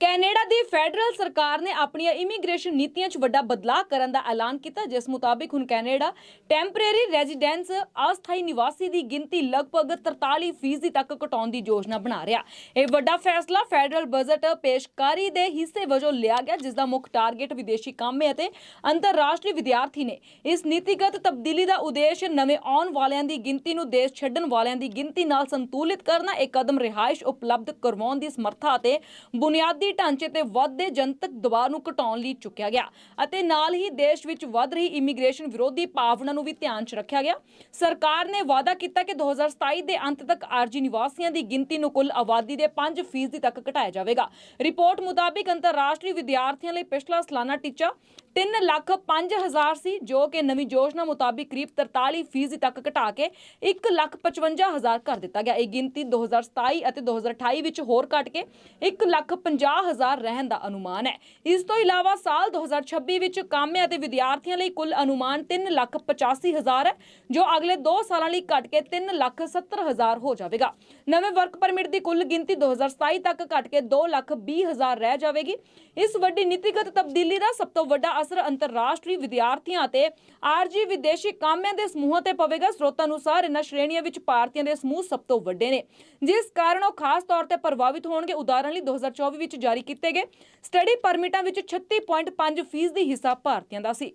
Canada ਦੀ federal ਸਰਕਾਰ ਨੇ ਆਪਣੀਆਂ ਇਮੀਗ੍ਰੇਸ਼ਨ ਨੀਤੀਆਂ 'ਚ ਵੱਡਾ ਬਦਲਾਅ ਕਰਨ ਦਾ ਐਲਾਨ ਕੀਤਾ, ਜਿਸ ਮੁਤਾਬਿਕ ਹੁਣ ਕੈਨੇਡਾ ਟੈਂਪਰੇਰੀ ਰੈਜ਼ੀਡੈਂਸ ਅਸਥਾਈ ਨਿਵਾਸੀ ਦੀ ਗਿਣਤੀ ਲਗਭਗ 43% ਤੱਕ ਘਟਾਉਣ ਦੀ ਯੋਜਨਾ ਬਣਾ ਰਿਹਾ। ਇਹ ਵੱਡਾ ਫੈਸਲਾ ਫੈਡਰਲ ਬਜਟ ਪੇਸ਼ਕਾਰੀ ਦੇ ਹਿੱਸੇ ਵਜੋਂ ਲਿਆ ਗਿਆ, ਜਿਸ ਦਾ ਮੁੱਖ ਟਾਰਗੇਟ ਵਿਦੇਸ਼ੀ ਕਾਮੇ ਅਤੇ ਅੰਤਰਰਾਸ਼ਟਰੀ ਵਿਦਿਆਰਥੀ ਨੇ। ਇਸ ਨੀਤੀਗਤ ਤਬਦੀਲੀ ਦਾ ਉਦੇਸ਼ ਨਵੇਂ ਆਉਣ ਵਾਲਿਆਂ ਦੀ ਗਿਣਤੀ ਨੂੰ ਦੇਸ਼ ਛੱਡਣ ਵਾਲਿਆਂ ਦੀ ਗਿਣਤੀ ਨਾਲ ਸੰਤੁਲਿਤ ਕਰਨਾ ਇਹ ਕਦਮ ਰਿਹਾਇਸ਼ ਉਪਲਬਧ ਕਰਵਾਉਣ ਦੀ ਸਮਰੱਥਾ ਅਤੇ ਬੁਨਿਆਦੀ ਢਾਂਚੇ ਤੇ ਵੱਧਦੇ ਜਨਤਕ ਦਬਾਅ ਨੂੰ ਘਟਾਉਣ ਲਈ ਚੁੱਕਿਆ ਗਿਆ ਅਤੇ ਨਾਲ ਹੀ ਦੇਸ਼ ਵਿੱਚ ਵੱਧ ਰਹੀ ਇਮੀਗ੍ਰੇਸ਼ਨ ਵਿਰੋਧੀ ਭਾਵਨਾ ਨੂੰ ਵੀ ਧਿਆਨ 'ਚ ਰੱਖਿਆ ਗਿਆ। ਸਰਕਾਰ ਨੇ ਵਾਅਦਾ ਕੀਤਾ ਕਿ 2027 ਦੇ ਅੰਤ ਤੱਕ ਆਰਜੀ ਨਿਵਾਸੀਆਂ ਦੀ ਗਿਣਤੀ ਨੂੰ ਕੁੱਲ ਆਬਾਦੀ ਦੇ 5% ਤੱਕ ਘਟਾਇਆ ਜਾਵੇਗਾ। ਰਿਪੋਰਟ ਮੁਤਾਬਿਕ ਅੰਤਰਰਾਸ਼ਟਰੀ ਵਿਦਿਆਰਥੀਆਂ ਲਈ ਪਿਛਲਾ ਸਾਲਾਨਾ ਟੀਚਾ 3 ਲੱਖ 5 ਹਜ਼ਾਰ ਸੀ, ਜੋ ਕਿ ਨਵੀਂ ਯੋਜਨਾ ਮੁਤਾਬਿਕ ਕਰੀਬ 43% ਤੱਕ ਘਟਾ ਕੇ 1 ਲੱਖ 55 ਹਜ਼ਾਰ ਕਰ ਦਿੱਤਾ ਗਿਆ। ਇਹ ਗਿਣਤੀ 2027 ਅਤੇ 2028 ਵਿੱਚ ਹੋਰ ਘਟ ਕੇ 1 ਲੱਖ 50 ਰਹਿਣ ਦਾ ਅਨੁਮਾਨ ਹੈ। ਇਸ ਤੋਂ ਇਲਾਵਾ ਸਾਲ 2026 ਵਿੱਚ ਕਾਮਿਆਂ ਅਤੇ ਵਿਦਿਆਰਥੀਆਂ ਲਈ ਕੁੱਲ ਅਨੁਮਾਨ 3 ਲੱਖ 85 ਹਜ਼ਾਰ ਹੈ, ਜੋ ਅਗਲੇ 2 ਸਾਲਾਂ ਲਈ ਘਟ ਕੇ 3 ਲੱਖ 70 ਹਜ਼ਾਰ ਹੋ ਜਾਵੇਗਾ। ਨਵੇਂ ਵਰਕ ਪਰਮਿਟ ਦੀ ਕੁੱਲ ਗਿਣਤੀ 2027 ਤੱਕ ਘਟ ਕੇ 2 ਲੱਖ 20 ਹਜ਼ਾਰ ਰਹਿ ਜਾਵੇਗੀ। ਇਸ ਵੱਡੀ ਨੀਤੀਗਤ ਤਬਦੀਲੀ ਦਾ ਸਭ ਤੋਂ ਵੱਡਾ ਅਸਰ ਅੰਤਰਰਾਸ਼ਟਰੀ ਵਿਦਿਆਰਥੀਆਂ ਅਤੇ ਆਰਜੀ ਵਿਦੇਸ਼ੀ ਕਾਮਿਆਂ ਦੇ ਸਮੂਹਾਂ ਤੇ ਪਵੇਗਾ। ਸਰੋਤਾਂ ਅਨੁਸਾਰ ਇਨ੍ਹਾਂ ਸ਼੍ਰੇਣੀਆਂ ਵਿੱਚ ਭਾਰਤੀਆਂ ਦੇ ਸਮੂਹ ਸਭ ਤੋਂ ਵੱਡੇ ਨੇ। ਜਿਸ ਕਾਰਨ ਉਹ ਖਾਸ ਤੌਰ ਤੇ ਪ੍ਰਭਾਵਿਤ ਹੋਣਗੇ ਉਦਾਹਰਣ ਲਈ 2024 ਵਿੱਚ ਜਾਰੀ ਕੀਤੇ ਗਏ। ਸਟੱਡੀ ਪਰਮਿਟਾਂ ਵਿੱਚ 36.5% ਫੀਸਦੀ ਹਿੱਸਾ ਭਾਰਤੀਆਂ ਦਾ ਸੀ।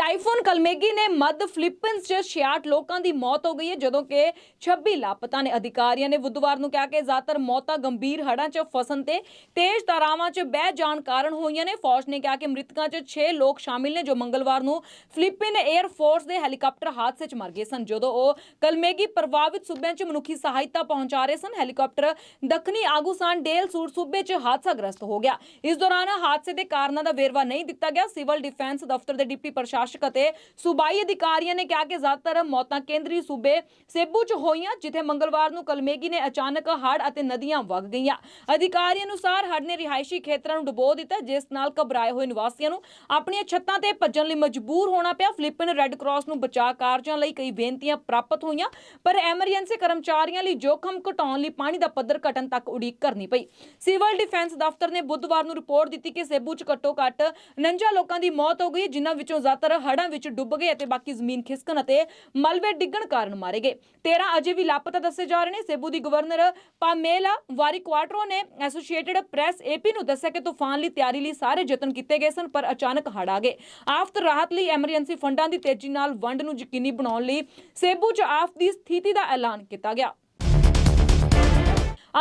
ਟਾਈਫੂਨ ਕਲਮੇਗੀ ਨੇ ਮੱਧ ਫਿਲੀਪੀਨਸ 'ਚ 66 ਲੋਕਾਂ ਦੀ ਮੌਤ ਹੋ ਗਈ ਹੈ, ਜਦੋਂ ਕਿ 26 ਲਾਪਤਾ ਨੇ ਅਧਿਕਾਰੀਆਂ ਨੇ ਬੁੱਧਵਾਰ ਨੂੰ ਕਿਹਾ ਕਿ ਜ਼ਿਆਦਾਤਰ ਮੌਤਾਂ ਗੰਭੀਰ ਹੜ੍ਹਾਂ 'ਚ ਫਸਣ ਤੇ ਤੇਜ਼ ਧਾਰਾਵਾਂ 'ਚ ਬਹਿ ਜਾਣ ਕਾਰਨ ਹੋਈਆਂ ਨੇ। ਫੌਜ ਨੇ ਕਿਹਾ ਕਿ ਮ੍ਰਿਤਕਾਂ 'ਚ 6 ਲੋਕ ਸ਼ਾਮਿਲ ਨੇ, ਜੋ ਮੰਗਲਵਾਰ ਨੂੰ ਫਿਲੀਪੀਨ 에ਅਰ ਫੋਰਸ ਦੇ ਹੈਲੀਕਾਪਟਰ ਹਾਦਸੇ 'ਚ ਮਰ ਗਏ ਸਨ, ਜਦੋਂ ਉਹ ਕਲਮੇਗੀ ਪ੍ਰਭਾਵਿਤ ਸੂਬਿਆਂ 'ਚ ਮਨੁੱਖੀ ਸਹਾਇਤਾ ਪਹੁੰਚਾ ਰਹੇ ਸਨ। ਹੈਲੀਕਾਪਟਰ ਦੱਖਣੀ ਆਗੂਸਾਨ ਡੇਲ ਸੂਰ ਸੂਬੇ 'ਚ ਹਾਦਸਾਗ੍ਰਸਤ ਹੋ ਗਿਆ। ਇਸ ਦੌਰਾਨ ਹਾਦਸੇ ਦੇ ਕਾਰਨਾਂ ਦਾ ਵੇਰਵਾ ਨਹੀਂ ਦਿੱਤਾ ਗਿਆ। ਸਿਵਲ ਡਿਫੈਂਸ ਦਫ਼ਤਰ ਦੇ ਡਿਪਟੀ ਪ੍ਰਸ਼ਾਸਕ ਅਤੇ ਸੂਬਾਈ ਅਧਿਕਾਰੀਆਂ ਨੇ ਕਿਹਾ ਕਿ ਜ਼ਿਆਦਾਤਰ ਮੌਤਾਂ ਕੇਂਦਰੀ ਸੂਬੇ ਸੇਬੂ 'ਚ ਹੋਈਆਂ, ਜਿੱਥੇ ਮੰਗਲਵਾਰ ਨੂੰ ਕਲਮੇਗੀ ਨੇ ਅਚਾਨਕ ਹੜ੍ਹ ਅਤੇ ਨਦੀਆਂ ਵਗ ਗਈਆਂ। ਅਧਿਕਾਰੀਆਂ ਅਨੁਸਾਰ ਹੜ੍ਹ ਨੇ ਰਿਹਾਇਸ਼ੀ ਖੇਤਰਾਂ ਨੂੰ ਡੁਬੋ ਦਿੱਤਾ, ਜਿਸ ਨਾਲ ਘਬਰਾਏ ਹੋਏ ਨਿਵਾਸੀਆਂ ਨੂੰ ਆਪਣੀਆਂ ਛੱਤਾਂ ਤੇ ਭੱਜਣ ਲਈ ਮਜਬੂਰ ਹੋਣਾ ਪਿਆ। ਫਿਲੀਪੀਨ ਰੈੱਡ ਕਰਾਸ ਨੂੰ ਬਚਾਅ ਕਾਰਜਾਂ ਲਈ ਕਈ ਬੇਨਤੀਆਂ ਪ੍ਰਾਪਤ ਹੋਈਆਂ, ਪਰ ਐਮਰਜੈਂਸੀ ਕਰਮਚਾਰੀਆਂ ਲਈ ਜੋਖਮ ਘਟਾਉਣ ਲਈ ਪਾਣੀ ਦਾ ਪੱਧਰ ਘਟਣ ਤੱਕ ਉਡੀਕ ਕਰਨੀ ਪਈ। ਸਿਵਲ ਡਿਫੈਂਸ ਦਫ਼ਤਰ ਨੇ ਬੁੱਧਵਾਰ ਨੂੰ ਰਿਪੋਰਟ ਦਿੱਤੀ ਕਿ ਸੇਬੂ 'ਚ ਘੱਟੋ ਘੱਟ 49 ਲੋਕਾਂ ਦੀ ਮੌਤ ਹੋ ਗਈ, ਜਿਨ੍ਹਾਂ ਵਿੱਚੋਂ ਜ਼ਿਆਦਾਤਰ ਹੜ੍ਹਾਂ ਵਿੱਚ ਡੁੱਬ ਗਏ ਅਤੇ ਬਾਕੀ ਜ਼ਮੀਨ ਖਿਸਕਣ ਅਤੇ ਮਲਬੇ ਡਿੱਗਣ ਕਾਰਨ ਮਾਰੇ ਗਏ। 13 ਅਜੇ ਵੀ ਲਾਪਤਾ ਦੱਸੇ ਜਾ ਰਹੇ ਨੇ। ਸੇਬੂ ਦੀ ਗਵਰਨਰ ਪਾਮੇਲਾ ਵਾਰੀਕੁਆਟਰੋ ਨੇ ਐਸੋਸੀਏਟਿਡ ਪ੍ਰੈਸ ਏਪੀ ਨੂੰ ਦੱਸਿਆ ਕਿ ਤੂਫਾਨ ਲਈ ਤਿਆਰੀ ਲਈ ਸਾਰੇ ਯਤਨ ਕੀਤੇ ਗਏ ਸਨ, ਪਰ ਅਚਾਨਕ ਹੜ੍ਹ ਆ ਗਏ। ਆਫਤ ਰਾਹਤ ਲਈ ਐਮਰਜੈਂਸੀ ਫੰਡਾਂ ਦੀ ਤੇਜ਼ੀ ਨਾਲ ਵੰਡ ਨੂੰ ਯਕੀਨੀ ਬਣਾਉਣ ਲਈ ਸੇਬੂ 'ਚ ਆਫਤ ਦੀ ਸਥਿਤੀ ਦਾ ਐਲਾਨ ਕੀਤਾ ਗਿਆ।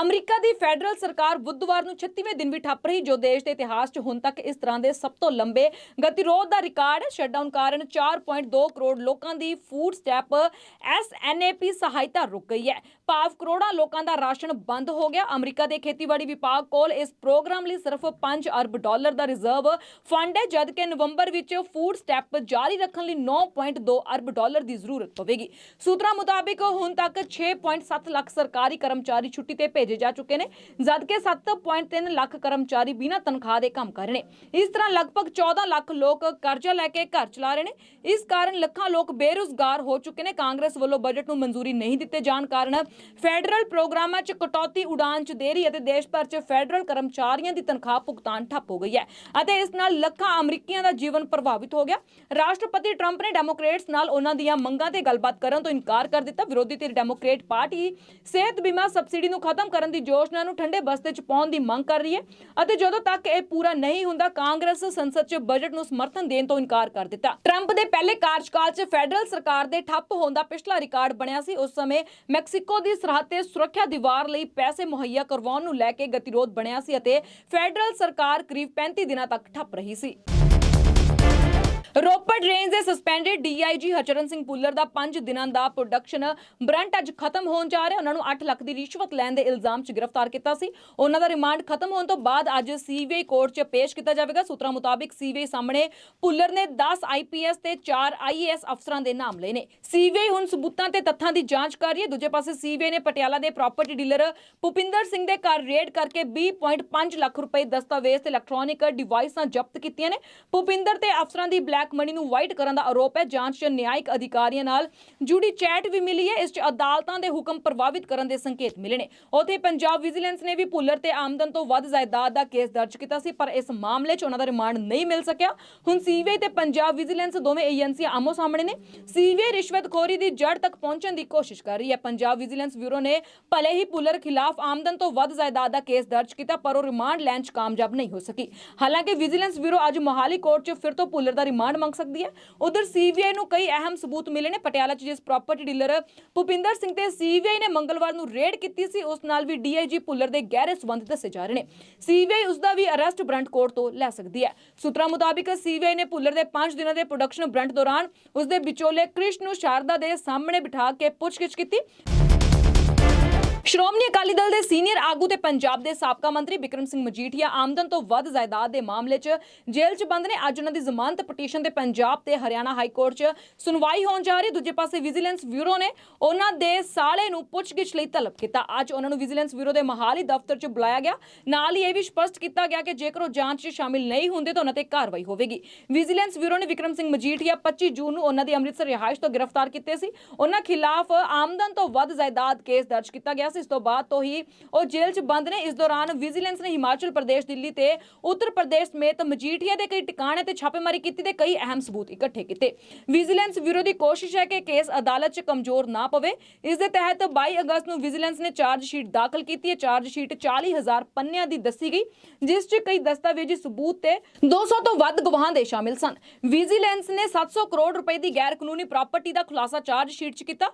ਅਮਰੀਕਾ ਦੀ ਫੈਡਰਲ ਸਰਕਾਰ ਬੁੱਧਵਾਰ ਨੂੰ 36ਵੇਂ ਦਿਨ ਵੀ ਠੱਪ ਰਹੀ, ਜੋ ਦੇਸ਼ ਦੇ ਇਤਿਹਾਸ 'ਚ ਹੁਣ ਤੱਕ ਇਸ ਤਰ੍ਹਾਂ ਦੇ ਸਭ ਤੋਂ ਲੰਬੇ ਗਤੀਰੋਧ ਦਾ ਰਿਕਾਰਡ ਹੈ। ਸ਼ਟਡਾਊਨ ਕਾਰਨ 4.2 ਕਰੋੜ ਲੋਕਾਂ ਦੀ ਫੂਡ ਸਟੈਪ ਐਸਐਨਏਪੀ ਸਹਾਇਤਾ ਰੁਕ ਗਈ ਹੈ। ਭਾਵ ਕਰੋੜਾਂ ਲੋਕਾਂ ਦਾ ਰਾਸ਼ਨ ਬੰਦ ਹੋ ਗਿਆ। ਅਮਰੀਕਾ ਦੇ ਖੇਤੀਬਾੜੀ ਵਿਭਾਗ ਕੋਲ ਇਸ ਪ੍ਰੋਗਰਾਮ ਲਈ ਸਿਰਫ 5 ਅਰਬ ਡਾਲਰ ਦਾ ਰਿਜ਼ਰਵ ਫੰਡ ਹੈ, ਜਦਕਿ ਨਵੰਬਰ ਵਿੱਚ ਫੂਡ ਸਟੈਪ ਜਾਰੀ ਰੱਖਣ ਲਈ 9.2 ਅਰਬ ਡਾਲਰ ਦੀ ਜ਼ਰੂਰਤ ਪਵੇਗੀ। ਸੂਤਰਾਂ ਮੁਤਾਬਿਕ ਹੁਣ ਤੱਕ 6.7 ਲੱਖ ਸਰਕਾਰੀ ਕਰਮਚਾਰੀ ਛੁੱਟੀ ਤੇ ਭੇਜੇ ਜਾ ਚੁੱਕੇ ਨੇ, ਜਦਕਿ 7.3 ਲੱਖ ਕਰਮਚਾਰੀ ਬਿਨਾਂ ਤਨਖਾਹ ਦੇ ਕੰਮ ਕਰ ਰਹੇ ਨੇ। ਇਸ ਤਰ੍ਹਾਂ ਲਗਭਗ 14 ਲੱਖ ਲੋਕ ਕਰਜ਼ਾ ਲੈ ਕੇ ਘਰ ਚਲਾ ਰਹੇ ਨੇ। ਇਸ ਕਾਰਨ ਲੱਖਾਂ ਲੋਕ ਬੇਰੁਜ਼ਗਾਰ ਹੋ ਚੁੱਕੇ ਨੇ। ਕਾਂਗਰਸ ਵੱਲੋਂ ਬਜਟ ਨੂੰ ਮਨਜ਼ੂਰੀ ਨਹੀਂ ਦਿੱਤੇ ਜਾਣ ਕਾਰਨ ਫੈਡਰਲ ਪ੍ਰੋਗਰਾਮਾਂ 'ਚ ਕਟੌਤੀ ਉਡਾਨ 'ਚ ਦੇਰੀ ਅਤੇ ਦੇਸ਼ ਭਰ 'ਚ ਫੈਡਰਲ ਕਰਮਚਾਰੀਆਂ ਦੀ ਤਨਖਾਹ ਭੁਗਤਾਨ ਠੱਪ ਹੋ ਗਈ ਹੈ ਅਤੇ ਇਸ ਨਾਲ ਲੱਖਾਂ ਅਮਰੀਕੀਆਂ ਦਾ ਜੀਵਨ ਪ੍ਰਭਾਵਿਤ ਹੋ ਗਿਆ। ਰਾਸ਼ਟਰਪਤੀ ਟਰੰਪ ਨੇ ਡੈਮੋਕ੍ਰੇਟਸ ਨਾਲ ਉਹਨਾਂ ਦੀਆਂ ਮੰਗਾਂ ਤੇ ਗੱਲਬਾਤ ਕਰਨ ਤੋਂ ਇਨਕਾਰ ਕਰ ਦਿੱਤਾ। ਵਿਰੋਧੀ ਧਿਰ ਡੈਮੋਕ੍ਰੇਟ ਪਾਰਟੀ ਸਿਹਤ ਬੀਮਾ ਸਬਸਿਡੀ ਨੂੰ ਖਤਮ ਕਰਨ ਦੀ ਯੋਜਨਾ ਨੂੰ ਠੰਡੇ ਬਸਤੇ 'ਚ ਪਾਉਣ ਦੀ ਮੰਗ ਕਰ ਰਹੀ ਹੈ ਅਤੇ ਜਦੋਂ ਤੱਕ ਇਹ ਪੂਰਾ ਨਹੀਂ ਹੁੰਦਾ, ਕਾਂਗਰਸ ਸੰਸਦ 'ਚ ਬਜਟ ਨੂੰ ਸਮਰਥਨ ਦੇਣ ਤੋਂ ਇਨਕਾਰ ਕਰ ਦਿੱਤਾ। ਟਰੰਪ ਦੇ ਪਹਿਲੇ ਕਾਰਜਕਾਲ 'ਚ ਫੈਡਰਲ ਸਰਕਾਰ ਦੇ ਠੱਪ ਹੋਣ ਦਾ ਪਿਛਲਾ ਰਿਕਾਰਡ ਬਣਿਆ ਸੀ। ਉਸ ਸਮੇਂ ਮੈਕਸੀਕੋ ਦੀ ਸਰਹੱਦ ਤੇ ਸੁਰੱਖਿਆ ਦੀਵਾਰ ਲਈ ਪੈਸੇ ਮੁਹੱਈਆ ਕਰਵਾਉਣ ਨੂੰ ਲੈ ਕੇ ਗਤੀਰੋਧ ਬਣਿਆ ਸੀ ਅਤੇ ਫੈਡਰਲ ਸਰਕਾਰ ਕਰੀਬ 35 ਦਿਨਾਂ ਤੱਕ ਠੱਪ ਰਹੀ ਸੀ। ਰੋਪੜ ਰੇਂਜ ਦੇ ਸਸਪੈਂਡਡ ਡੀਆਈਜੀ ਹਚਰਨ ਸਿੰਘ ਪੁੱਲਰ ਦਾ 5 ਦਿਨਾਂ ਦਾ ਪ੍ਰੋਡਕਸ਼ਨ ਬ੍ਰੰਟ ਅੱਜ ਖਤਮ ਹੋਣ ਜਾ ਰਿਹਾ। ਉਹਨਾਂ ਨੂੰ 8 ਲੱਖ ਦੀ ਰਿਸ਼ਵਤ ਲੈਣ ਦੇ ਇਲਜ਼ਾਮ 'ਚ ਗ੍ਰਿਫਤਾਰ ਕੀਤਾ ਸੀ। ਉਹਨਾਂ ਦਾ ਰਿਮਾਂਡ ਖਤਮ ਹੋਣ ਤੋਂ ਬਾਅਦ ਅੱਜ ਸੀਬੀਆਈ ਕੋਰਟ 'ਚ ਪੇਸ਼ ਕੀਤਾ ਜਾਵੇਗਾ। ਸੂਤਰਾਂ ਮੁਤਾਬਿਕ ਸੀਬੀਆਈ ਸਾਹਮਣੇ ਪੁੱਲਰ ਨੇ 10 ਆਈਪੀਐਸ ਤੇ 4 ਆਈਏਐਸ ਅਫਸਰਾਂ ਦੇ ਨਾਮ ਲਏ ਨੇ। ਸੀਬੀਆਈ ਹੁਣ ਸਬੂਤਾਂ ਤੇ ਤੱਥਾਂ ਦੀ ਜਾਂਚ ਕਰ ਰਹੀ ਹੈ। ਦੂਜੇ ਪਾਸੇ ਸੀਬੀਆਈ ਨੇ ਪਟਿਆਲਾ ਦੇ ਪ੍ਰਾਪਰਟੀ ਡੀਲਰ ਭੁਪਿੰਦਰ ਸਿੰਘ ਦੇ ਘਰ ਰੇਡ ਕਰਕੇ 20.5 ਲੱਖ ਰੁਪਏ ਦਸਤਾਵੇਜ਼ ਤੇ ਇਲੈਕਟ੍ਰੋਨਿਕ ਡਿਵਾਈਸਾਂ ਜ਼ਬਤ ਕੀਤੀਆਂ ਨੇ। ਭੁਪਿੰਦਰ ਤੇ ਅਫਸਰਾਂ ਦੀ ਬਲੈਕ ਮਨੀ ਨੂੰ ਵਾਈਟ ਕਰਨ ਦਾ ਆਰੋਪ ਹੈ। ਜਾਂਚ 'ਚ ਨਿਆਇਕ ਅਧਿਕਾਰੀਆਂ ਨਾਲ ਜੁੜੀ ਚੈਟ ਵੀ ਮਿਲੀ ਹੈ। ਇਸ 'ਚ ਅਦਾਲਤਾਂ ਦੇ ਹੁਕਮ ਪ੍ਰਭਾਵਿਤ ਕਰਨ ਦੇ ਸੰਕੇਤ ਮਿਲੇ ਨੇ। ਉੱਥੇ ਪੰਜਾਬ ਵਿਜੀਲੈਂਸ ਨੇ ਵੀ ਭੁੱਲਰ ਤੇ ਆਮਦਨ ਤੋਂ ਵੱਧ ਜਾਇਦਾਦ ਦਾ ਕੇਸ ਦਰਜ ਕੀਤਾ ਸੀ, ਪਰ ਇਸ ਮਾਮਲੇ 'ਚ ਉਹਨਾਂ ਦਾ ਰਿਮਾਂਡ ਨਹੀਂ ਮਿਲ ਸਕਿਆ। ਹੁਣ ਸੀਬੀਆਈ ਤੇ ਪੰਜਾਬ ਵਿਜੀਲੈਂਸ ਦੋਵੇਂ ਏਜੰਸੀਆਂ ਆਮੋ ਸਾਹਮਣੇ ਨੇ। ਸੀਬੀਆਈ ਰਿਸ਼ਵਤਖੋਰੀ ਦੀ ਜੜ ਤੱਕ ਪਹੁੰਚਣ ਦੀ ਕੋਸ਼ਿਸ਼ ਕਰ ਰਹੀ ਹੈ। ਪੰਜਾਬ ਵਿਜੀਲੈਂਸ ਬਿਊਰੋ ਨੇ ਭਲੇ ਹੀ ਭੁੱਲਰ ਖਿਲਾਫ ਆਮਦਨ ਤੋਂ ਵੱਧ ਜਾਇਦਾਦ ਦਾ ਕੇਸ ਦਰਜ ਕੀਤਾ, ਪਰ ਉਹ ਰਿਮਾਂਡ ਲੈਣ 'ਚ ਕਾਮਯਾਬ ਨਹੀਂ ਹੋ ਸਕੀ। ਹਾਲਾਂਕਿ ਵਿਜੀਲੈਂਸ ਬਿਊਰੋ ਅੱਜ ਮੋਹਾਲੀ ਕੋਰਟ 'ਚ ਫਿਰ ਤੋਂ ਭੁੱਲਰ ਦਾ ਰਿਮਾਂਡ ਮੰਗ ਸਕਦੀ ਹੈ। ਉਧਰ ਸੀਬੀਆਈ ਨੂੰ ਕਈ ਅਹਿਮ ਸਬੂਤ ਮਿਲੇ ਨੇ। ਪਟਿਆਲਾ 'ਚ ਜਿਸ ਪ੍ਰਾਪਰਟੀ ਡੀਲਰ ਭੁਪਿੰਦਰ ਸਿੰਘ ਤੇ ਸੀਬੀਆਈ ਨੇ ਮੰਗਲਵਾਰ ਨੂੰ ਰੇਡ ਕੀਤੀ ਸੀ, ਉਸ ਨਾਲ ਵੀ ਡੀਆਈਜੀ ਭੁੱਲਰ ਦੇ ਗਹਿਰੇ ਸਬੰਧ ਦੱਸੇ ਜਾ ਰਹੇ ਨੇ। ਸੀਬੀਆਈ ਉਸ ਦਾ ਵੀ ਅਰੈਸਟ ਬ੍ਰੰਟ ਕੋਰਟ ਤੋਂ ਲੈ ਸਕਦੀ ਹੈ। ਸੂਤਰਾਂ ਮੁਤਾਬਿਕ ਸੀਬੀਆਈ ਨੇ ਭੁੱਲਰ ਦੇ 5 ਦਿਨਾਂ ਦੇ ਪ੍ਰੋਡਕਸ਼ਨ ਬ੍ਰੰਟ ਦੌਰਾਨ ਉਸ ਦੇ ਵਿਚੋਲੇ ਕ੍ਰਿਸ਼ਨ ਨੂੰ ਸ਼ਾਰਦਾ ਦੇ ਸਾਹਮਣੇ ਬਿਠਾ ਕੇ ਪੁੱਛਗਿੱਛ ਕੀਤੀ। ਸ਼੍ਰੋਮਣੀ ਅਕਾਲੀ ਦਲ ਦੇ ਸੀਨੀਅਰ ਆਗੂ ਤੇ ਪੰਜਾਬ ਦੇ ਸਾਬਕਾ ਮੰਤਰੀ ਬਿਕਰਮ ਸਿੰਘ ਮਜੀਠੀਆ ਆਮਦਨ ਤੋਂ ਵੱਧ ਜਾਇਦਾਦ ਦੇ ਮਾਮਲੇ 'ਚ ਜੇਲ੍ਹ 'ਚ ਬੰਦ ਨੇ। ਅੱਜ ਉਹਨਾਂ ਦੀ ਜ਼ਮਾਨਤ ਪਟੀਸ਼ਨ ਤੇ ਪੰਜਾਬ ਤੇ ਹਰਿਆਣਾ ਹਾਈ ਕੋਰਟ 'ਚ ਸੁਣਵਾਈ ਹੋਣ ਜਾ ਰਹੀ। ਦੂਜੇ ਪਾਸੇ ਵਿਜੀਲੈਂਸ ਬਿਊਰੋ ਨੇ ਉਹਨਾਂ ਦੇ ਸਾਲੇ ਨੂੰ ਪੁੱਛਗਿੱਛ ਲਈ ਤਲਬ ਕੀਤਾ। ਅੱਜ ਉਹਨਾਂ ਨੂੰ ਵਿਜੀਲੈਂਸ ਬਿਊਰੋ ਦੇ ਮਹਾਲੀ ਦਫ਼ਤਰ 'ਚ ਬੁਲਾਇਆ ਗਿਆ। ਨਾਲ ਹੀ ਇਹ ਵੀ ਸਪਸ਼ਟ ਕੀਤਾ ਗਿਆ ਕਿ ਜੇਕਰ ਉਹ ਜਾਂਚ 'ਚ ਸ਼ਾਮਿਲ ਨਹੀਂ ਹੁੰਦੇ ਤਾਂ ਉਹਨਾਂ ਤੇ ਕਾਰਵਾਈ ਹੋਵੇਗੀ। ਵਿਜੀਲੈਂਸ ਬਿਊਰੋ ਨੇ ਵਿਕਰਮ ਸਿੰਘ ਮਜੀਠੀਆ 25 ਜੂਨ ਨੂੰ ਉਹਨਾਂ ਦੀ ਅੰਮ੍ਰਿਤਸਰ ਰਿਹਾਇਸ਼ ਤੋਂ ਗ੍ਰਿਫਤਾਰ ਕੀਤੇ ਸੀ। ਉਹਨਾਂ ਖਿਲਾਫ ਆਮਦਨ ਤੋਂ ਵੱਧ ਜਾਇਦਾਦ ਕੇਸ ਦਰਜ ਕੀਤਾ ਗਿਆ ਸੀ ਇਸ ਤੋਂ ਬਾਅਦ ਤੋਂ ਹੀ ਉਹ ਜੇਲ੍ਹ 'ਚ ਬੰਦ ਨੇ। ਇਸ ਦੌਰਾਨ ਵਿਜੀਲੈਂਸ ਨੇ ਹਿਮਾਚਲ ਪ੍ਰਦੇਸ਼, ਦਿੱਲੀ ਤੇ ਉੱਤਰ ਪ੍ਰਦੇਸ਼ ਸਮੇਤ ਮਜੀਠੀਆ ਦੇ ਕਈ ਟਿਕਾਣੇ ਤੇ ਛਾਪੇਮਾਰੀ ਕੀਤੀ ਤੇ ਕਈ ਅਹਿਮ ਸਬੂਤ ਇਕੱਠੇ ਕੀਤੇ। ਵਿਜੀਲੈਂਸ ਬਿਊਰੋ ਦੀ ਕੋਸ਼ਿਸ਼ ਹੈ ਕਿ ਕੇਸ ਅਦਾਲਤ 'ਚ ਕਮਜ਼ੋਰ ਨਾ ਪਵੇ। ਇਸ ਦੇ ਤਹਿਤ 22 ਅਗਸਤ ਨੂੰ ਵਿਜੀਲੈਂਸ ਨੇ ਚਾਰਜ ਸ਼ੀਟ ਦਾਖਲ ਕੀਤੀ ਹੈ। ਚਾਰਜ ਸ਼ੀਟ 40000 ਪੰਨਿਆਂ ਦੀ ਦੱਸੀ ਗਈ, ਜਿਸ 'ਚ ਕਈ ਦਸਤਾਵੇਜ਼ੀ ਸਬੂਤ ਤੇ 200 ਤੋਂ ਵੱਧ ਗਵਾਹਾਂ ਦੇ ਸ਼ਾਮਿਲ ਸਨ। ਵਿਜੀਲੈਂਸ ਨੇ 700 ਕਰੋੜ ਰੁਪਏ ਦੀ ਗੈਰ ਕਾਨੂੰਨੀ ਪ੍ਰਾਪਰਟੀ ਦਾ ਖੁਲਾਸਾ ਚਾਰਜ ਸ਼ੀਟ 'ਚ ਕੀਤਾ।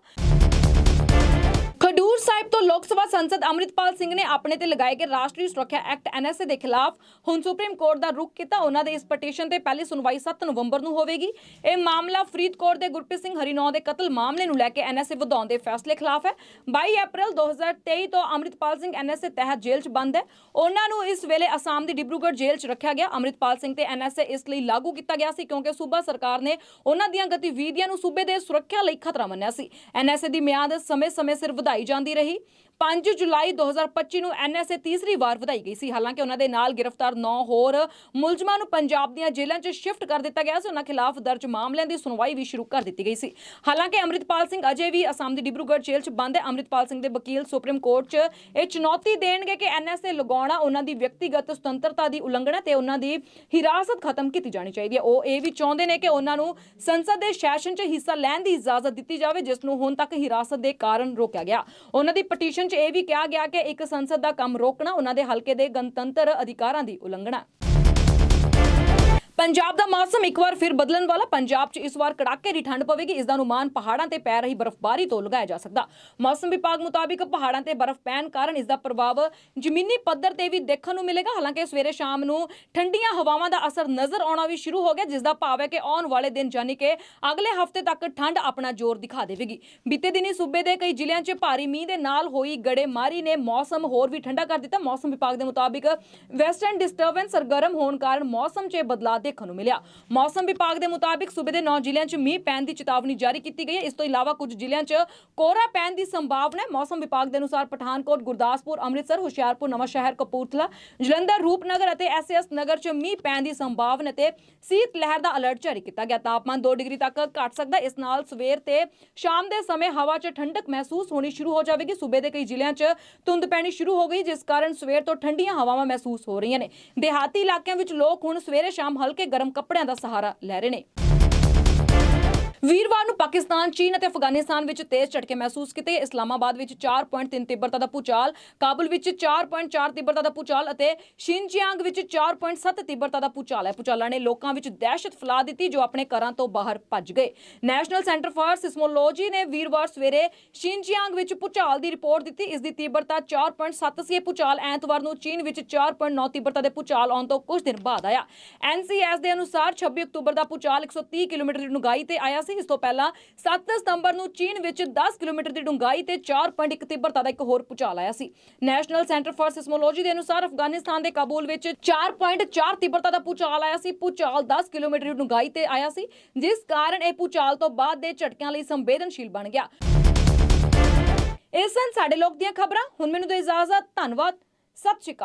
ਤੋਂ ਲੋਕ ਸਭਾ ਸੰਸਦ ਅੰਮ੍ਰਿਤਪਾਲ ਸਿੰਘ ਨੇ ਆਪਣੇ ਤੇ ਲਗਾਏ ਗਏ ਰਾਸ਼ਟਰੀ ਸੁਰੱਖਿਆ ਐਕਟ ਐਨਐਸਏ ਦੇ ਖਿਲਾਫ ਹੁਣ ਸੁਪਰੀਮ ਕੋਰਟ ਦਾ ਰੁਖ ਕੀਤਾ। ਉਹਨਾਂ ਦੇ ਇਸ ਪਟੀਸ਼ਨ ਤੇ ਪਹਿਲੀ ਸੁਣਵਾਈ 7 ਨਵੰਬਰ ਨੂੰ ਹੋਵੇਗੀ। ਇਹ ਮਾਮਲਾ ਫਰੀਦਕੋਟ ਦੇ ਗੁਰਪ੍ਰੀਤ ਸਿੰਘ ਹਰੀਨੌ ਦੇ ਕਤਲ ਮਾਮਲੇ ਨੂੰ ਲੈ ਕੇ ਐਨਐਸਏ ਵਧਾਉਣ ਦੇ ਫੈਸਲੇ ਖਿਲਾਫ ਹੈ। 22 ਅਪ੍ਰੈਲ 2023 ਤੋਂ ਅੰਮ੍ਰਿਤਪਾਲ ਸਿੰਘ ਐਨਐਸਏ ਤਹਿਤ ਜੇਲ੍ਹ 'ਚ ਬੰਦ ਹੈ। ਉਹਨਾਂ ਨੂੰ ਇਸ ਵੇਲੇ ਅਸਾਮ ਦੀ ਡਿਬਰੂਗੜ੍ਹ ਜੇਲ੍ਹ 'ਚ ਰੱਖਿਆ ਗਿਆ। ਅੰਮ੍ਰਿਤਪਾਲ ਸਿੰਘ ਤੇ ਐਨਐਸਏ ਇਸ ਲਈ ਲਾਗੂ ਕੀਤਾ ਗਿਆ ਸੀ ਕਿਉਂਕਿ ਸੂਬਾ ਸਰਕਾਰ ਨੇ ਉਹਨਾਂ ਦੀਆਂ ਗਤੀਵਿਧੀਆਂ ਨੂੰ ਸੂਬੇ ਦੇ ਸੁਰੱਖਿਆ ਲਈ ਖਤਰਾ ਮੰਨਿਆ ਸੀ। ਐਨਐਸਏ ਦੀ ਮਿਆਦ ਸਮੇਂ-ਸਮੇਂ ਸਿਰ ਵਧਾਈ ਜਾਂਦੀ ਰਹੀ। 5 ਜੁਲਾਈ 2025 ਨੂੰ ਐਨਐਸਏ ਤੀਸਰੀ ਵਾਰ ਵਧਾਈ ਗਈ ਸੀ। ਹਾਲਾਂਕਿ ਉਹਨਾਂ ਦੇ ਨਾਲ ਗ੍ਰਿਫਤਾਰ 9 ਹੋਰ ਮੁਲਜ਼ਮਾਂ ਨੂੰ ਪੰਜਾਬ ਦੀਆਂ ਜੇਲ੍ਹਾਂ 'ਚ ਸ਼ਿਫਟ ਕਰ ਦਿੱਤਾ ਗਿਆ ਸੀ। ਉਹਨਾਂ ਖਿਲਾਫ ਦਰਜ ਮਾਮਲਿਆਂ ਦੀ ਸੁਣਵਾਈ ਵੀ ਸ਼ੁਰੂ ਕਰ ਦਿੱਤੀ ਗਈ ਸੀ। ਹਾਲਾਂਕਿ ਅੰਮ੍ਰਿਤਪਾਲ ਸਿੰਘ ਅਜੇ ਵੀ ਅਸਾਮ ਦੀ ਡਿਬਰੂਗੜ੍ਹ ਜੇਲ੍ਹ 'ਚ ਬੰਦ ਹੈ। ਅੰਮ੍ਰਿਤਪਾਲ ਸਿੰਘ ਦੇ ਵਕੀਲ ਸੁਪਰੀਮ ਕੋਰਟ 'ਚ ਇਹ ਚੁਣੌਤੀ ਦੇਣਗੇ ਕਿ ਐਨਐਸਏ ਲਗਾਉਣਾ ਉਹਨਾਂ ਦੀ ਵਿਅਕਤੀਗਤ ਸੁਤੰਤਰਤਾ ਦੀ ਉਲੰਘਣਾ ਤੇ ਉਹਨਾਂ ਦੀ ਹਿਰਾਸਤ ਖਤਮ ਕੀਤੀ ਜਾਣੀ ਚਾਹੀਦੀ ਹੈ। ਉਹ ਇਹ ਵੀ ਚਾਹੁੰਦੇ ਨੇ ਕਿ ਉਹਨਾਂ ਨੂੰ ਸੰਸਦ ਦੇ ਸੈਸ਼ਨ 'ਚ ਹਿੱਸਾ ਲੈਣ ਦੀ ਇਜਾਜ਼ਤ ਦਿੱਤੀ ਜਾਵੇ, ਜਿਸ ਨੂੰ ਹੁਣ ਤੱਕ ਹਿਰਾਸਤ ਦੇ ਕਾਰਨ ਰੋਕਿਆ ਗਿਆ। ਉਹਨਾਂ ਦੀ ਪਟੀਸ਼ਨ 'ਚ ਇਹ ਵੀ ਕਿਹਾ ਗਿਆ ਕਿ ਇੱਕ ਸੰਸਦ ਦਾ ਕੰਮ ਰੋਕਣਾ, ਉਹਨਾਂ ਦੇ ਹਲਕੇ ਦੇ ਗਣਤੰਤਰ ਅਧਿਕਾਰਾਂ ਦੀ ਉਲੰਘਣਾ। ਪੰਜਾਬ ਦਾ ਮੌਸਮ ਇੱਕ ਵਾਰ ਫਿਰ ਬਦਲਣ ਵਾਲਾ। ਪੰਜਾਬ 'ਚ ਇਸ ਵਾਰ ਕੜਾਕੇ ਦੀ ਠੰਡ ਪਵੇਗੀ, ਇਸ ਦਾ ਅਨੁਮਾਨ ਪਹਾੜਾਂ ਤੇ ਪੈ ਰਹੀ ਬਰਫ਼ਬਾਰੀ ਤੋਂ ਲਗਾਇਆ ਜਾ ਸਕਦਾ। ਮੌਸਮ ਵਿਭਾਗ ਮੁਤਾਬਿਕ ਪਹਾੜਾਂ ਤੇ ਬਰਫ਼ ਪੈਣ ਕਾਰਨ ਇਸ ਦਾ ਪ੍ਰਭਾਵ ਜ਼ਮੀਨੀ ਪੱਧਰ ਤੇ ਵੀ ਦੇਖਣ ਨੂੰ ਮਿਲੇਗਾ। ਹਾਲਾਂਕਿ ਸਵੇਰੇ ਸ਼ਾਮ ਨੂੰ ਠੰਡੀਆਂ ਹਵਾਵਾਂ ਦਾ ਅਸਰ ਨਜ਼ਰ ਆਉਣਾ ਵੀ ਸ਼ੁਰੂ ਹੋ ਗਿਆ, ਜਿਸ ਦਾ ਭਾਵ ਹੈ ਕਿ ਆਉਣ ਵਾਲੇ ਦਿਨ ਯਾਨੀ ਕਿ ਅਗਲੇ ਹਫ਼ਤੇ ਤੱਕ ਠੰਡ ਆਪਣਾ ਜ਼ੋਰ ਦਿਖਾ ਦੇਵੇਗੀ। ਬੀਤੇ ਦਿਨੀ ਸੂਬੇ ਦੇ ਕਈ ਜ਼ਿਲ੍ਹਿਆਂ 'ਚ ਭਾਰੀ ਮੀਂਹ ਦੇ ਨਾਲ ਹੋਈ ਗੜੇਮਾਰੀ ਨੇ ਮੌਸਮ ਹੋਰ ਵੀ ਠੰਡਾ ਕਰ ਦਿੱਤਾ। ਮੌਸਮ ਵਿਭਾਗ ਦੇ ਮੁਤਾਬਿਕ ਵੈਸਟਰਨ ਡਿਸਟਰਬੈਂਸ ਸਰਗਰਮ ਹੋਣ ਕਾਰਨ ਮੌਸਮ 'ਚ ਬਦਲਾਅ ਦੇਖਣ ਨੂੰ ਮਿਲਿਆ। ਮੌਸਮ ਵਿਭਾਗ ਦੇ ਮੁਤਾਬਿਕ ਸੂਬੇ ਦੇ 9 ਜ਼ਿਲ੍ਹਿਆਂ 'ਚ ਮੀਂਹ ਪੈਣ ਦੀ ਚੇਤਾਵਨੀ ਜਾਰੀ ਕੀਤੀ ਗਈ ਹੈ। ਇਸ ਤੋਂ ਇਲਾਵਾ ਕੁਝ ਜ਼ਿਲ੍ਹਿਆਂ 'ਚ ਕੋਹਰਾ ਪੈਣ ਦੀ ਸੰਭਾਵਨਾ ਹੈ। ਮੌਸਮ ਵਿਭਾਗ ਦੇ ਅਨੁਸਾਰ ਪਠਾਨਕੋਟ, ਗੁਰਦਾਸਪੁਰ, ਅੰਮ੍ਰਿਤਸਰ, ਹੁਸ਼ਿਆਰਪੁਰ ਨਵਾਂ ਕਪੂਰਥਲਾ, ਜਲੰਧਰ, ਰੂਪਨਗਰ ਅਤੇ ਐਸਐਸ ਨਗਰ 'ਚ ਮੀਂਹ ਪੈਣ ਦੀ ਸੰਭਾਵਨਾ ਤੇ ਸੀਤ ਲਹਿਰ ਦਾ ਅਲਰਟ ਜਾਰੀ ਕੀਤਾ ਗਿਆ। ਤਾਪਮਾਨ 2 ਡਿਗਰੀ ਤੱਕ ਘਟ ਸਕਦਾ ਹੈ। ਇਸ ਨਾਲ ਸਵੇਰ ਤੇ ਸ਼ਾਮ ਦੇ ਸਮੇਂ ਹਵਾ 'ਚ ਠੰਡਕ ਮਹਿਸੂਸ ਹੋਣੀ ਸ਼ੁਰੂ ਹੋ ਜਾਵੇਗੀ। ਸੂਬੇ ਦੇ ਕਈ ਜ਼ਿਲ੍ਹਿਆਂ 'ਚ ਧੁੰਦ ਪੈਣੀ ਸ਼ੁਰੂ ਹੋ ਗਈ, ਜਿਸ ਕਾਰਨ ਸਵੇਰ ਤੋਂ ਠੰਡੀਆਂ ਹਵਾਵਾਂ ਮਹਿਸੂਸ ਹੋ ਰਹੀਆਂ ਨੇ। ਦੇਹਾਤੀ ਇਲਾਕਿਆਂ ਵਿੱਚ ਲੋਕ ਹੁਣ ਸਵੇਰੇ ਸ਼ਾਮ ਹਲਕੇ ਕੇ ਗਰਮ ਕੱਪੜਿਆਂ ਦਾ ਸਹਾਰਾ ਲੈ ਰਹੇ ਨੇ। ਵੀਰਵਾਰ ਨੂੰ ਪਾਕਿਸਤਾਨ, ਚੀਨ ਅਤੇ ਅਫਗਾਨਿਸਤਾਨ ਵਿੱਚ ਤੇਜ਼ ਝਟਕੇ ਮਹਿਸੂਸ ਕੀਤੇ। ਇਸਲਾਮਾਬਾਦ ਵਿੱਚ 4.3 ਤੀਬਰਤਾ ਦਾ ਭੂਚਾਲ, ਕਾਬੁਲ ਵਿੱਚ 4.4 ਤੀਬਰਤਾ ਦਾ ਭੂਚਾਲ ਅਤੇ ਸ਼ਿਨਜੀਆਂਗ ਵਿੱਚ 4.7 ਤੀਬਰਤਾ ਦਾ ਭੂਚਾਲ ਹੈ। ਭੂਚਾਲਾਂ ਨੇ ਲੋਕਾਂ ਵਿੱਚ ਦਹਿਸ਼ਤ ਫੈਲਾ ਦਿੱਤੀ, ਜੋ ਆਪਣੇ ਘਰਾਂ ਤੋਂ ਬਾਹਰ ਭੱਜ ਗਏ। ਨੈਸ਼ਨਲ ਸੈਂਟਰ ਫਾਰ ਸਿਸਮੋਲੋਜੀ ਨੇ ਵੀਰਵਾਰ ਸਵੇਰੇ ਸ਼ਿਨਜੀਆਂਗ ਵਿੱਚ ਭੂਚਾਲ ਦੀ ਰਿਪੋਰਟ ਦਿੱਤੀ। ਇਸ ਦੀ ਤੀਬਰਤਾ 4.7 ਸੀ। ਇਹ ਭੂਚਾਲ ਐਤਵਾਰ ਨੂੰ ਚੀਨ ਵਿੱਚ 4.9 ਤੀਬਰਤਾ ਦੇ ਭੂਚਾਲ ਆਉਣ ਤੋਂ ਕੁਝ ਦਿਨ ਬਾਅਦ ਆਇਆ। ਐਨਸੀਐਸ ਦੇ ਅਨੁਸਾਰ 26 ਅਕਤੂਬਰ ਦਾ ਭੂਚਾਲ 130 ਕਿਲੋਮੀਟਰ ਦੀ ਡੂੰਘਾਈ ਤੇ ਆਇਆ ਸੀ। ਸੀ। ਇਸ ਤੋਂ ਪਹਿਲਾਂ 7 ਸਤੰਬਰ ਨੂੰ ਚੀਨ ਵਿੱਚ 10 ਕਿਲੋਮੀਟਰ ਦੀ ਡੂੰਘਾਈ ਤੇ 4.1 ਤੀਬਰਤਾ ਦਾ ਇੱਕ ਹੋਰ ਭੂਚਾਲ ਆਇਆ ਸੀ। ਨੈਸ਼ਨਲ ਸੈਂਟਰ ਫਾਰ ਸਿਸਮੋਲੋਜੀ ਦੇ ਅਨੁਸਾਰ ਅਫਗਾਨਿਸਤਾਨ ਦੇ ਕਾਬੁਲ ਵਿੱਚ 4.4 ਤੀਬਰਤਾ ਦਾ ਭੂਚਾਲ ਆਇਆ ਸੀ। ਭੂਚਾਲ 10 ਕਿਲੋਮੀਟਰ ਦੀ ਡੂੰਘਾਈ ਤੇ ਆਇਆ ਸੀ, ਜਿਸ ਕਾਰਨ ਇਹ ਭੂਚਾਲ ਤੋਂ ਬਾਅਦ ਦੇ ਝਟਕਿਆਂ ਲਈ ਸੰਵੇਦਨਸ਼ੀਲ ਬਣ ਗਿਆ। ਇਹ ਸਨ ਸਾਡੇ ਲੋਕ ਦੀਆਂ ਖਬਰਾਂ। ਹੁਣ ਮੈਨੂੰ ਦਿਓ ਇਜਾਜ਼ਤ, ਧੰਨਵਾਦ। ਸਤਿ ਸ਼੍ਰੀ ਅਕਾਲ।